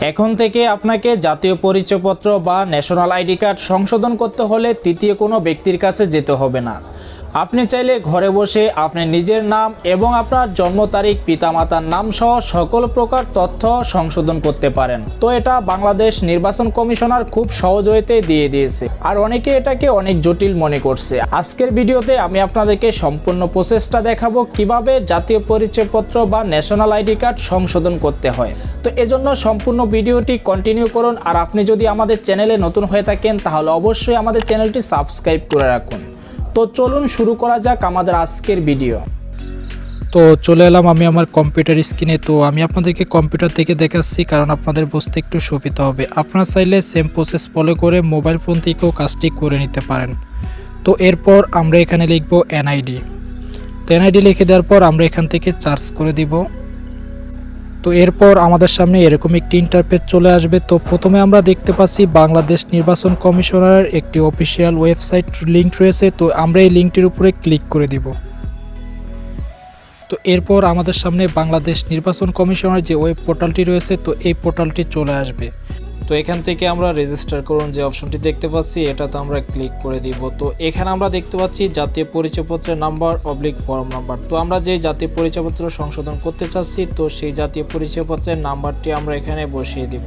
এখন থেকে আপনাকে জাতীয় পরিচয়পত্র বা ন্যাশনাল আইডি কার্ড সংশোধন করতে হলে তৃতীয় কোনো ব্যক্তির কাছে যেতে হবে না। আপনি চাইলে ঘরে বসে আপনি নিজের নাম এবং আপনার জন্ম তারিখ, পিতামাতার নাম সহ সকল প্রকার তথ্য সংশোধন করতে পারেন। তো এটা বাংলাদেশ নির্বাচন কমিশনার খুব সহজ হইতে দিয়ে দিয়েছে। আর অনেকে এটাকে অনেক জটিল মনে করছে। আজকের ভিডিওতে আমি আপনাদেরকে সম্পূর্ণ প্রসেসটা দেখাবো কীভাবে জাতীয় পরিচয়পত্র বা ন্যাশনাল আইডি কার্ড সংশোধন করতে হয়। তো এজন্য সম্পূর্ণ ভিডিওটি কন্টিনিউ করুন। আর আপনি যদি আমাদের চ্যানেলে নতুন হয়ে থাকেন, তাহলে অবশ্যই আমাদের চ্যানেলটি সাবস্ক্রাইব করে রাখুন। তো চলুন শুরু করা যাক আমাদের আজকের ভিডিও। তো চলে এলাম আমি আমার কম্পিউটার স্ক্রিনে। তো আমি আপনাদেরকে কম্পিউটার থেকে দেখাচ্ছি, কারণ আপনাদের বুঝতে একটু সুবিধা হবে। আপনারা চাইলে সেম প্রসেস ফলো করে মোবাইল ফোন থেকেও কাজটি করে নিতে পারেন। তো এরপর আমরা এখানে লিখব এনআইডি তো এনআইডি লিখে দেওয়ার পর আমরা এখান থেকে চার্জ করে দিব। তো এরপর আমাদের সামনে এরকম একটি ইন্টারপেজ চলে আসবে। তো প্রথমে আমরা দেখতে পাচ্ছি বাংলাদেশ নির্বাচন কমিশনারের একটি অফিসিয়াল ওয়েবসাইট লিঙ্ক রয়েছে। তো আমরা এই লিঙ্কটির উপরে ক্লিক করে দিব। তো এরপর আমাদের সামনে বাংলাদেশ নির্বাচন কমিশনের যে ওয়েব পোর্টালটি রয়েছে, তো এই পোর্টালটি চলে আসবে। তো এখান থেকে আমরা রেজিস্টার করুন যে অপশনটি দেখতে পাচ্ছি, এটাতে আমরা ক্লিক করে দিব। তো এখানে আমরা দেখতে পাচ্ছি জাতীয় পরিচয়পত্রের নাম্বার অবলিক ফর্ম নাম্বার তো আমরা যে জাতীয় পরিচয়পত্র সংশোধন করতে চাচ্ছি, তো সেই জাতীয় পরিচয়পত্রের নাম্বারটি আমরা এখানে বসিয়ে দিব।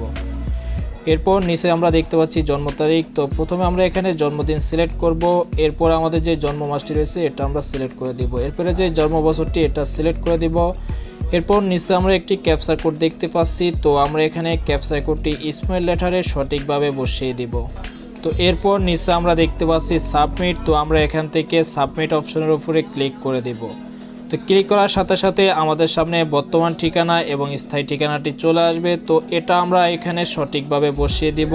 এরপর নিচে আমরা দেখতে পাচ্ছি জন্ম তারিখ। তো প্রথমে আমরা এখানে জন্মদিন সিলেক্ট করব। এরপর আমাদের যে জন্ম মাসটি রয়েছে, এটা আমরা সিলেক্ট করে দিব। এরপরে যে জন্ম বছরটি, এটা সিলেক্ট করে দিব। এরপর নিচে আমরা একটি ক্যাপচার কোড দেখতে পাচ্ছি। তো আমরা এখানে ক্যাপচার কোডটি স্মল লেটারে সঠিকভাবে বসিয়ে দিব। তো এরপর নিচে আমরা দেখতে পাচ্ছি সাবমিট তো আমরা এখান থেকে সাবমিট অপশনের উপরে ক্লিক করে দিব। তো ক্লিক করার সাথে সাথে আমাদের সামনে বর্তমান ঠিকানা এবং স্থায়ী ঠিকানাটি চলে আসবে। তো এটা আমরা এখানে সঠিকভাবে বসিয়ে দিব।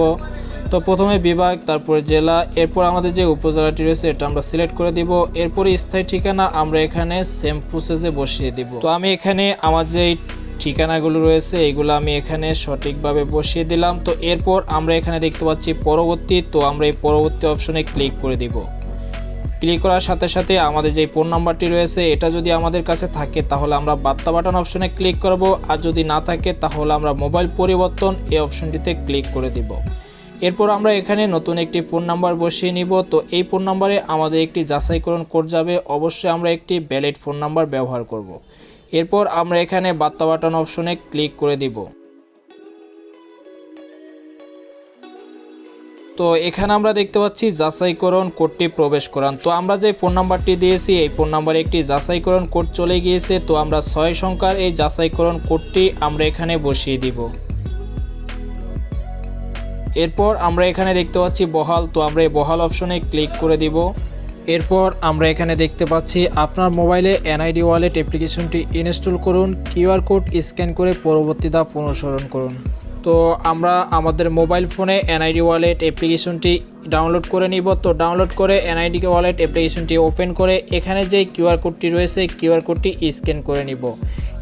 তো প্রথমে বিভাগ, তারপরে জেলা, এরপর আমাদের যে উপজেলাটি রয়েছে এটা আমরা সিলেক্ট করে দিব। এরপরে স্থায়ী ঠিকানা আমরা এখানে সেম প্রসেসে বসিয়ে দিব। তো আমি এখানে আমার যে ঠিকানাগুলো রয়েছে, এগুলো আমি এখানে সঠিকভাবে বসিয়ে দিলাম। তো এরপর আমরা এখানে দেখতে পাচ্ছি পরবর্তী, তো আমরা এই পরবর্তী অপশনে ক্লিক করে দিব। ক্লিক করার সাথে সাথে আমাদের যে ফোন নাম্বারটি রয়েছে, এটা যদি আমাদের কাছে থাকে, তাহলে আমরা বার্তা বাটন অপশনে ক্লিক করব। আর যদি না থাকে, তাহলে আমরা মোবাইল পরিবর্তন এই অপশনটিতে ক্লিক করে দিব। এরপর আমরা এখানে নতুন একটি ফোন নাম্বার বসিয়ে নিব। তো এই ফোন নাম্বারে আমাদের একটি যাচাইকরণ কোড যাবে। অবশ্যই আমরা একটি ভ্যালিড ফোন নাম্বার ব্যবহার করব। এরপর আমরা এখানে বার্তা বাটন অপশনে ক্লিক করে দিব। তো এখানে আমরা দেখতে পাচ্ছি যাচাইকরণ কোডটি প্রবেশ করান। তো আমরা যে ফোন নাম্বারটি দিয়েছি, এই ফোন নাম্বারে একটি যাচাইকরণ কোড চলে গিয়েছে। তো আমরা ছয় সংখ্যার এই যাচাইকরণ কোডটি আমরা এখানে বসিয়ে দিব। এরপর আমরা এখানে দেখতে পাচ্ছি বহাল। তো আমরা এই বহাল অপশনে ক্লিক করে দিব। এরপর আমরা এখানে দেখতে পাচ্ছি আপনার মোবাইলে এনআইডি ওয়ালেট অ্যাপ্লিকেশনটি ইনস্টল করুন, কিউআর কোড স্ক্যান করে পরবর্তী ধাপ অনুসরণ করুন। তো আমরা আমাদের মোবাইল ফোনে এনআইডি ওয়ালেট অ্যাপ্লিকেশনটি ডাউনলোড করে নিব। তো ডাউনলোড করে এনআইডি ওয়ালেট অ্যাপ্লিকেশনটি ওপেন করে এখানে যে কিউআর কোডটি রয়েছে কিউআর কোডটি স্ক্যান করে নিব।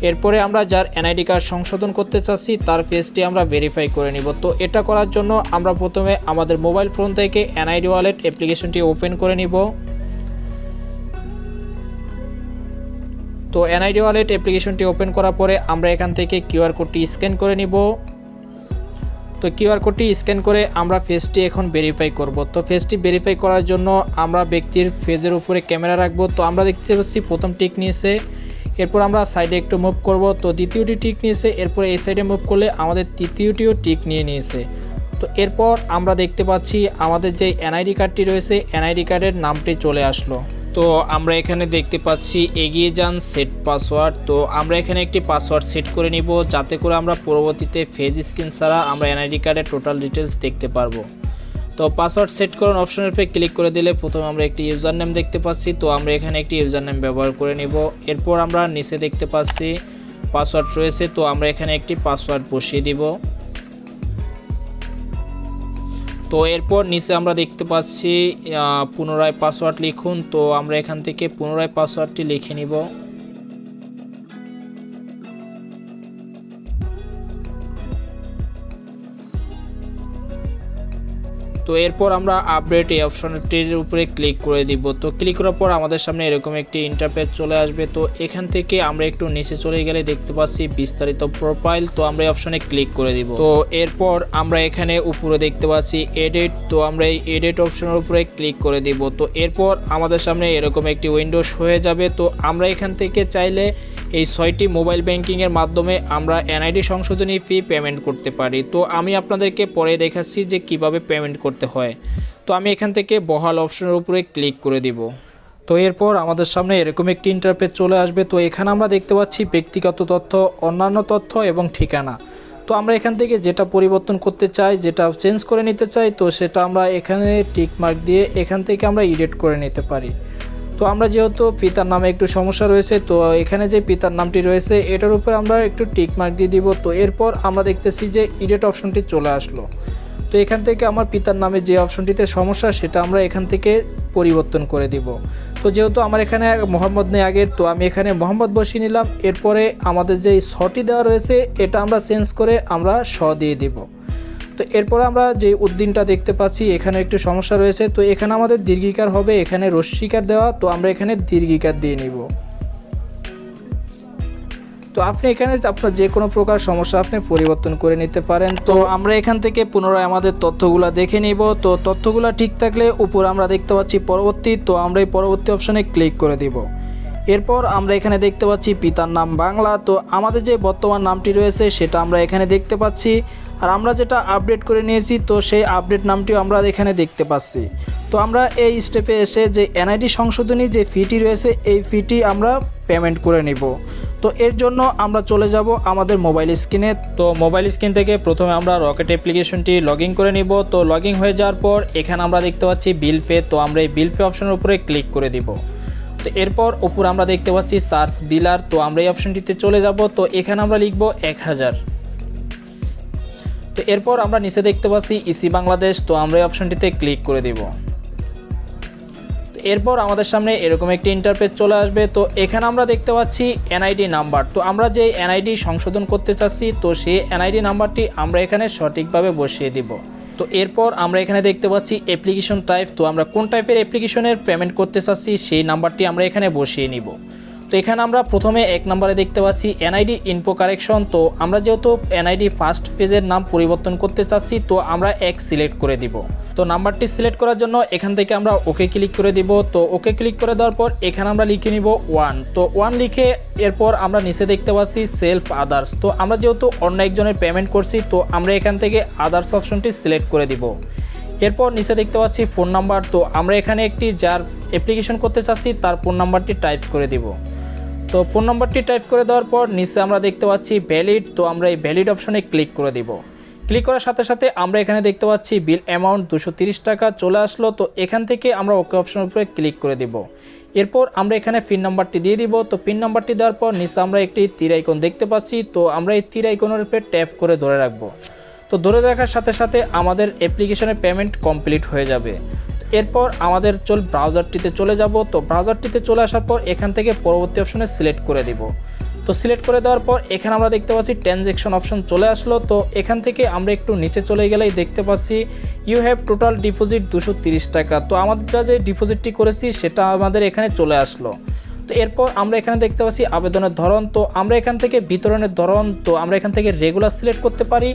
এরপরে আমরা যার এনআইডি কার্ড সংশোধন করতে চাচ্ছি, তার ফেসটি আমরা ভেরিফাই করে নিব। তো এটা করার জন্য আমরা প্রথমে আমাদের মোবাইল ফোন থেকে এনআইডি ওয়ালেট অ্যাপ্লিকেশনটি ওপেন করে নিব। তো এনআইডি ওয়ালেট অ্যাপ্লিকেশনটি ওপেন করার পরে আমরা এখান থেকে কিউআর কোডটি স্ক্যান করে নিব। তো কিউআর কোডটি স্ক্যান করে আমরা ফেসটি এখন ভেরিফাই করব। তো ফেসটি ভেরিফাই করার জন্য আমরা ব্যক্তির ফেজের উপরে ক্যামেরা রাখব। তো আমরা দেখতে পাচ্ছি প্রথম টিক নিয়েছে, এরপর আমরা সাইডে একটু মুভ করব। তো দ্বিতীয়টি টিক নিয়েছে, এরপর এই সাইডে মুভ করলে আমাদের তৃতীয়টিও টিক নিয়ে নিয়েছে। তো এরপর আমরা দেখতে পাচ্ছি আমাদের যে এনআইডি কার্ডটি রয়েছে এনআইডি কার্ডের নামটি চলে আসলো। তো আমরা এখানে দেখতে পাচ্ছি এগিয়ে যান সেট পাসওয়ার্ড। তো আমরা এখানে একটি পাসওয়ার্ড সেট করে নিব, যাতে করে আমরা পরবর্তীতে ফেজ স্ক্রিন ছাড়া আমরা এনআইডি কার্ডের টোটাল ডিটেলস দেখতে পারব। তো পাসওয়ার্ড সেট করুন অপশনের উপরে ক্লিক করে দিলে প্রথমে আমরা একটি ইউজার নেম দেখতে পাচ্ছি। তো আমরা এখানে একটি ইউজার নেম ব্যবহার করে নিব। এরপর আমরা নিচে দেখতে পাচ্ছি পাসওয়ার্ড রয়েছে। তো আমরা এখানে একটি পাসওয়ার্ড বসিয়ে দিব। তো এরপর নিচে আমরা দেখতে পাচ্ছি পুনরায় পাসওয়ার্ড লিখুন। তো আমরা এখান থেকে পুনরায় পাসওয়ার্ডটি লিখে নিব। তো এরপর আমরা আপডেট এই অপশনটির উপরে ক্লিক করে দিব। তো ক্লিক করার পর আমাদের সামনে এরকম একটি ইন্টারপেজ চলে আসবে। তো এখান থেকে আমরা একটু নিচে চলে গেলে দেখতে পাচ্ছি বিস্তারিত প্রোফাইল তো আমরা এই অপশনে ক্লিক করে দিব। তো এরপর আমরা এখানে উপরে দেখতে পাচ্ছি এডিট তো আমরা এই এডিট অপশনের উপরে ক্লিক করে দিব। তো এরপর আমাদের সামনে এরকম একটি উইন্ডোজ হয়ে যাবে। তো আমরা এখান থেকে চাইলে এই ছয়টি মোবাইল ব্যাংকিংয়ের মাধ্যমে আমরা এনআইডি সংশোধনী ফি পেমেন্ট করতে পারি। তো আমি আপনাদেরকে পরে দেখাচ্ছি যে কীভাবে পেমেন্ট করতে হয়। তো আমি এখান থেকে বহাল অপশনের উপরে ক্লিক করে দিব। তো এরপর আমাদের সামনে এরকম একটি ইন্টারপেজ চলে আসবে। তো এখানে আমরা দেখতে পাচ্ছি ব্যক্তিগত তথ্য, অন্যান্য তথ্য এবং ঠিকানা। তো আমরা এখান থেকে যেটা পরিবর্তন করতে চাই, যেটা চেঞ্জ করে নিতে চাই, তো সেটা আমরা এখানে টিক মার্ক দিয়ে এখান থেকে আমরা এডিট করে নিতে পারি। তো আমরা যেহেতু পিতার নামে একটু সমস্যা রয়েছে, তো এখানে যে পিতার নামটি রয়েছে, এটার উপরে আমরা একটু টিক মার্ক দিয়ে দিব। তো এরপর আমরা দেখতেছি যে এডিট অপশনটি চলে আসলো। তো এখান থেকে আমার পিতার নামে যে অপশনটিতে সমস্যা, সেটা আমরা এখান থেকে পরিবর্তন করে দিব। তো যেহেতু আমার এখানে মোহাম্মদ নেই আগের, তো আমি এখানে মোহাম্মদ বসিয়ে নিলাম। এরপরে আমাদের যে শটি দেওয়া রয়েছে, এটা আমরা চেঞ্জ করে আমরা স দিয়ে দিব। তো এরপর আমরা যে উদ্দিনটা দেখতে পাচ্ছি, এখানে একটু সমস্যা রয়েছে। তো এখানে আমাদের দীর্ঘিকার হবে, এখানে রশ্মিকার দেওয়া, তো আমরা এখানে দীর্ঘিকার দিয়ে নিব। তো আপনি এখানে আপনার যে কোনো প্রকার সমস্যা আপনি পরিবর্তন করে নিতে পারেন। তো আমরা এখান থেকে পুনরায় আমাদের তথ্যগুলো দেখে নিব। তো তথ্যগুলো ঠিক থাকলে উপর আমরা দেখতে পাচ্ছি পরবর্তী। তো আমরা এই পরবর্তী অপশানে ক্লিক করে দিব। এরপর আমরা এখানে দেখতে পাচ্ছি পিতার নাম বাংলা। তো আমাদের যে বর্তমান নামটি রয়েছে, সেটা আমরা এখানে দেখতে পাচ্ছি। আর আমরা যেটা আপডেট করে নিয়েছি, তো সেই আপডেট নামটিও আমরা এখানে দেখতে পাচ্ছি। তো আমরা এই স্টেপে এসে যে এনআইডি সংশোধনী যে ফিটি রয়েছে, এই ফিটি আমরা পেমেন্ট করে নিব। তো এর জন্য আমরা চলে যাব আমাদের মোবাইল স্ক্রিনে তো মোবাইল স্ক্রিন থেকে প্রথমে আমরা রকেট অ্যাপ্লিকেশনটি লগ করে নিব। তো লগ হয়ে যাওয়ার পর এখানে আমরা দেখতে পাচ্ছি বিল পে তো আমরা এই বিল পে অপশনের উপরে ক্লিক করে দিব। তো এরপর উপর আমরা দেখতে পাচ্ছি সার্চ বিলার, তো আমরা এই অপশনটিতে চলে যাব, তো এখানে আমরা লিখব এক হাজার। তো এরপর আমরা নিচে দেখতে পাচ্ছি ইসি বাংলাদেশ, তো আমরা এই অপশনটিতে ক্লিক করে দিব। এরপর আমাদের সামনে এরকম একটি ইন্টারপেজ চলে আসবে, তো এখানে আমরা দেখতে পাচ্ছি এনআইডি নাম্বার তো আমরা যে এনআইডি সংশোধন করতে চাচ্ছি, তো সেই এনআইডি নাম্বারটি আমরা এখানে সঠিকভাবে বসিয়ে দিব। তো এরপর আমরা এখানে দেখতে পাচ্ছি অ্যাপ্লিকেশন টাইপ তো আমরা কোন টাইপের অ্যাপ্লিকেশনের পেমেন্ট করতে চাচ্ছি সেই নাম্বারটি আমরা এখানে বসিয়ে নিব। তো এখানে আমরা প্রথমে এক নম্বরে দেখতে পাচ্ছি এনআইডি ইনপো কারেকশন তো আমরা যেহেতু এনআইডি ফার্স্ট পেজের নাম পরিবর্তন করতে চাচ্ছি, তো আমরা এক সিলেক্ট করে দিব। তো নাম্বারটি সিলেক্ট করার জন্য এখান থেকে আমরা ওকে ক্লিক করে দিব। তো ওকে ক্লিক করে দেওয়ার পর এখানে আমরা লিখে নিব ওয়ান তো ওয়ান লিখে এরপর আমরা নিচে দেখতে পাচ্ছি সেলফ আদার্স তো আমরা যেহেতু অন্য একজনের পেমেন্ট করছি, তো আমরা এখান থেকে আদার্স অপশনটি সিলেক্ট করে দিব। এরপর নিচে দেখতে পাচ্ছি ফোন নাম্বার তো আমরা এখানে একটি যার অ্যাপ্লিকেশন করতে চাচ্ছি, তার ফোন নাম্বারটি টাইপ করে দিব। তো ফোন নাম্বারটি টাইপ করে দেওয়ার পর নিচে আমরা দেখতে পাচ্ছি ভ্যালিড তো আমরা এই ভ্যালিড অপশনে ক্লিক করে দিব। ক্লিক করার সাথে সাথে আমরা এখানে দেখতে পাচ্ছি বিল অ্যামাউন্ট দুশো টাকা চলে আসলো। তো এখান থেকে আমরা ওকে অপশনের উপরে ক্লিক করে দিব। এরপর আমরা এখানে পিন নাম্বারটি দিয়ে দিব। তো পিন নাম্বারটি দেওয়ার পর নিচে আমরা একটি তীর আইকন দেখতে পাচ্ছি। তো আমরা এই তীর আইকনের উপরে ট্যাপ করে ধরে রাখব। তো ধরে রাখার সাথে সাথে আমাদের অ্যাপ্লিকেশনের পেমেন্ট কমপ্লিট হয়ে যাবে। এরপর আমাদের চল ব্রাউজারটিতে চলে যাব। তো ব্রাউজারটিতে চলে আসার পর এখান থেকে পরবর্তী অপশনে সিলেক্ট করে দিব। তো সিলেক্ট করে দেওয়ার পর এখানে আমরা দেখতে পাচ্ছি ট্রানজ্যাকশন অপশন চলে আসলো। তো এখান থেকে আমরা একটু নিচে চলে গেলেই দেখতে পাচ্ছি ইউ হ্যাভ টোটাল ডিপোজিট দুশো টাকা। তো আমরা যে ডিপোজিটটি করেছি সেটা আমাদের এখানে চলে আসলো। তো এরপর আমরা এখানে দেখতে পাচ্ছি আবেদনের ধরন। তো আমরা এখান থেকে বিতরণের ধরন, তো আমরা এখান থেকে রেগুলার সিলেক্ট করতে পারি,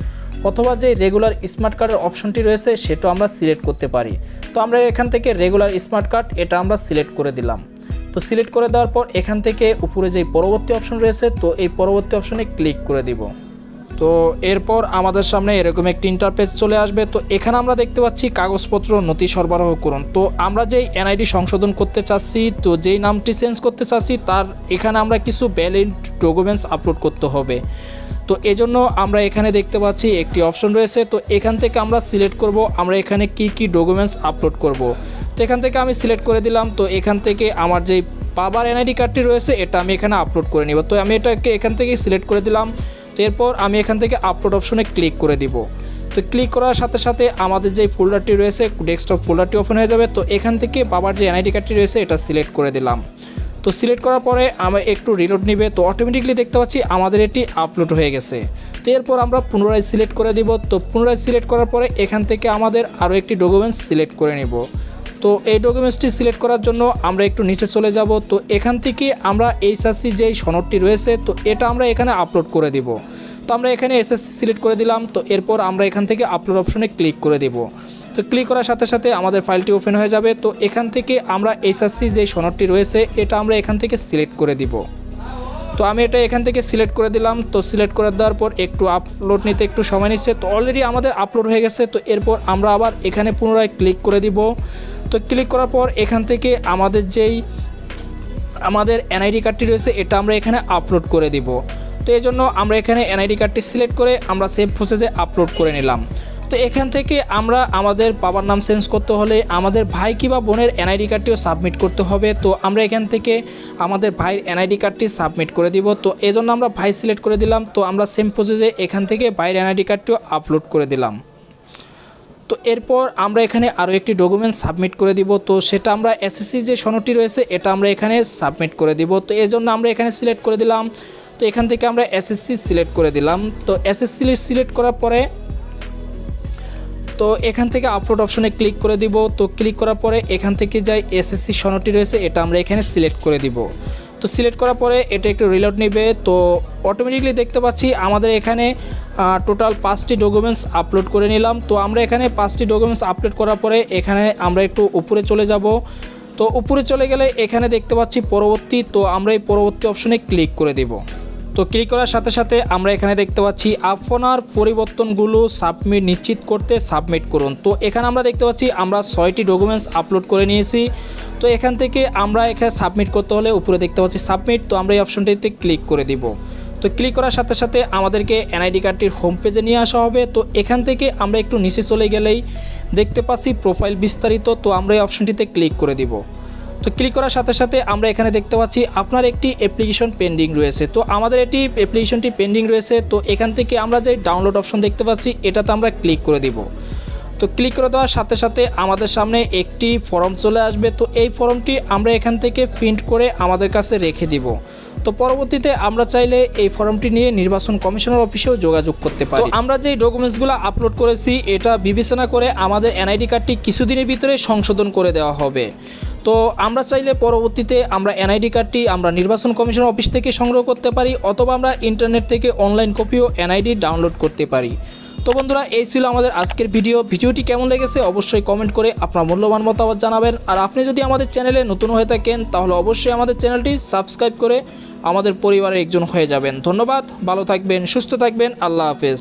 অথবা যে রেগুলার স্মার্ট কার্ডের অপশনটি রয়েছে সেটা আমরা সিলেক্ট করতে পারি। তো আমরা এখান থেকে রেগুলার স্মার্ট কার্ড এটা আমরা সিলেক্ট করে দিলাম। তো সিলেক্ট করে দেওয়ার পর এখান থেকে উপরে যে পরবর্তী অপশন রয়েছে, তো এই পরবর্তী অপশনে ক্লিক করে দিব। তো এরপর আমাদের সামনে এরকম একটি ইন্টারপেজ চলে আসবে। তো এখানে আমরা দেখতে পাচ্ছি কাগজপত্র, নথি সরবরাহ করুন। তো আমরা যেই এনআইডি সংশোধন করতে চাচ্ছি, তো যেই নামটি চেঞ্জ করতে চাচ্ছি, তার এখানে আমরা কিছু ভ্যালিড ডকুমেন্টস আপলোড করতে হবে। তো এজন্য আমরা এখানে দেখতে পাচ্ছি একটি অপশন রয়েছে। তো এখান থেকে আমরা সিলেক্ট করব, আমরা এখানে কি কি ডকুমেন্টস আপলোড করব। তো এখান থেকে আমি সিলেক্ট করে দিলাম। তো এখান থেকে আমার যেই পাবার এনআইডি কার্ডটি রয়েছে, এটা আমি এখানে আপলোড করে নিব। তো আমি এটাকে এখান থেকে সিলেক্ট করে দিলাম। এরপর আমি এখান থেকে আপলোড অপশনে ক্লিক করে দিব। তো ক্লিক করার সাথে সাথে আমাদের যে ফোল্ডারটি রয়েছে ডেস্কটপ ফোল্ডারটি ওপেন হয়ে যাবে। তো এখান থেকে বাবার যে এনআইডি কার্ডটি রয়েছে, এটা সিলেক্ট করে দিলাম। তো সিলেক্ট করার পরে আমরা একটু রিলোড নিবে। তো অটোমেটিকলি দেখতে পাচ্ছি আমাদের এটি আপলোড হয়ে গেছে। তো এরপর আমরা পুনরায় সিলেক্ট করে দিব। তো পুনরায় সিলেক্ট করার পরে এখান থেকে আমাদের আরও একটি ডকুমেন্টস সিলেক্ট করে নিব। তো এই ডকুমেন্টসটি সিলেক্ট করার জন্য আমরা একটু নিচে চলে যাব। তো এখান থেকে আমরা এইচআরসি যেই সনদটি রয়েছে, তো এটা আমরা এখানে আপলোড করে দিব। তো আমরা এখানে এসএসসি সিলেক্ট করে দিলাম, তো এরপর আমরা এখান থেকে আপলোড অপশনে ক্লিক করে দিব। তো ক্লিক করার সাথে সাথে আমাদের ফাইলটি ওপেন হয়ে যাবে। তো এখান থেকে আমরা এইচআরসি যে সনদটি রয়েছে, এটা আমরা এখান থেকে সিলেক্ট করে দিব। তো আমি এটা এখান থেকে সিলেক্ট করে দিলাম। তো সিলেক্ট করে দেওয়ার পর একটু আপলোড নিতে একটু সময় নিচ্ছে। তো অলরেডি আমাদের আপলোড হয়ে গেছে। তো এরপর আমরা আবার এখানে পুনরায় ক্লিক করে দিব। তো ক্লিক করার পর এখান থেকে আমাদের যেই, আমাদের এনআইডি কার্ডটি রয়েছে, এটা আমরা এখানে আপলোড করে দিব। তো এই জন্য আমরা এখানে এনআইডি কার্ডটি সিলেক্ট করে আমরা সেম প্রসেসে আপলোড করে নিলাম। তো এখান থেকে আমরা আমাদের বাবার নাম চেঞ্জ করতে হলে আমাদের ভাই কিংবা বোনের এনআইডি কার্ডটিও সাবমিট করতে হবে। তো আমরা এখান থেকে আমাদের ভাইয়ের এনআইডি কার্ডটি সাবমিট করে দিব। তো এই আমরা ভাই সিলেক্ট করে দিলাম। তো আমরা সেম প্রসেসে এখান থেকে ভাইয়ের এনআইডি কার্ডটিও আপলোড করে দিলাম। তো এরপর আমরা এখানে আরও একটি ডকুমেন্ট সাবমিট করে দিব। তো সেটা আমরা এসএসসি যে সনদটি রয়েছে, এটা আমরা এখানে সাবমিট করে দিব। তো এই জন্য আমরা এখানে সিলেক্ট করে দিলাম। তো এখান থেকে আমরা এসএসসি সিলেক্ট করে দিলাম। তো এসএসসি সিলেক্ট করার পরে তো এখান থেকে আপলোড অপশনে ক্লিক করে দিব। তো ক্লিক করার পরে এখান থেকে যাই এসএসসি সনদটি রয়েছে, এটা আমরা এখানে সিলেক্ট করে দিব। তো সিলেক্ট করার পরে এটা একটু রিলোড নেবে। তো অটোমেটিকলি দেখতে পাচ্ছি আমাদের এখানে টোটাল পাঁচটি ডকুমেন্টস আপলোড করে নিলাম। তো আমরা এখানে পাঁচটি ডকুমেন্টস আপলোড করার পরে এখানে আমরা একটু উপরে চলে যাব। তো উপরে চলে গেলে এখানে দেখতে পাচ্ছি পরবর্তী, তো আমরা এই পরবর্তী অপশনে ক্লিক করে দেব। তো ক্লিক করার সাথে সাথে আমরা এখানে দেখতে পাচ্ছি আপনার পরিবর্তনগুলো সাবমিট নিশ্চিত করতে সাবমিট করুন। তো এখানে আমরা দেখতে পাচ্ছি আমরা ছয়টি ডকুমেন্টস আপলোড করে নিয়েছি। তো এখান থেকে আমরা এখানে সাবমিট করতে হলে উপরে দেখতে পাচ্ছি সাবমিট তো আমরা এই অপশনটিতে ক্লিক করে দিব। তো ক্লিক করার সাথে সাথে আমাদেরকে এনআইডি কার্ডটির হোম পেজে নিয়ে আসা হবে। তো এখান থেকে আমরা একটু নিচে চলে গেলেই দেখতে পাচ্ছি প্রোফাইল বিস্তারিত, তো আমরা এই অপশনটিতে ক্লিক করে দিব। তো ক্লিক করার সাথে সাথে আমরা এখানে দেখতে পাচ্ছি আপনার একটি অ্যাপ্লিকেশন পেন্ডিং রয়েছে। তো আমাদের এটি অ্যাপ্লিকেশনটি পেন্ডিং রয়েছে। তো এখান থেকে আমরা যে ডাউনলোড অপশন দেখতে পাচ্ছি, এটাতে আমরা ক্লিক করে দিব। তো ক্লিক করে দেওয়ার সাথে সাথে আমাদের সামনে একটি ফর্ম চলে আসবে। তো এই ফর্মটি আমরা এখান থেকে প্রিন্ট করে আমাদের কাছে রেখে দিব। তো পরবর্তীতে আমরা চাইলে এই ফর্মটি নিয়ে নির্বাচন কমিশনার অফিসেও যোগাযোগ করতে পারি। আমরা যে ডকুমেন্টসগুলো আপলোড করেছি, এটা বিবেচনা করে আমাদের এনআইডি কার্ডটি কিছুদিনের ভিতরে সংশোধন করে দেওয়া হবে। তো আমরা চাইলে পরবর্তীতে আমরা এনআইডি কার্ডটি আমরা নির্বাচন কমিশন অফিস থেকে সংগ্রহ করতে পারি অথবা আমরা ইন্টারনেট থেকে অনলাইন কপিও এনআইডি ডাউনলোড করতে পারি। তো বন্ধুরা, এই ছিল আমাদের আজকের ভিডিও। ভিডিওটি কেমন লেগেছে অবশ্যই কমেন্ট করে আপনার মূল্যবান মতামত জানাবেন। আর আপনি যদি আমাদের চ্যানেলে নতুন হয়ে থাকেন, তাহলে অবশ্যই আমাদের চ্যানেলটি সাবস্ক্রাইব করে আমাদের পরিবারের একজন হয়ে যাবেন। ধন্যবাদ, ভালো থাকবেন, সুস্থ থাকবেন, আল্লাহ হাফেজ।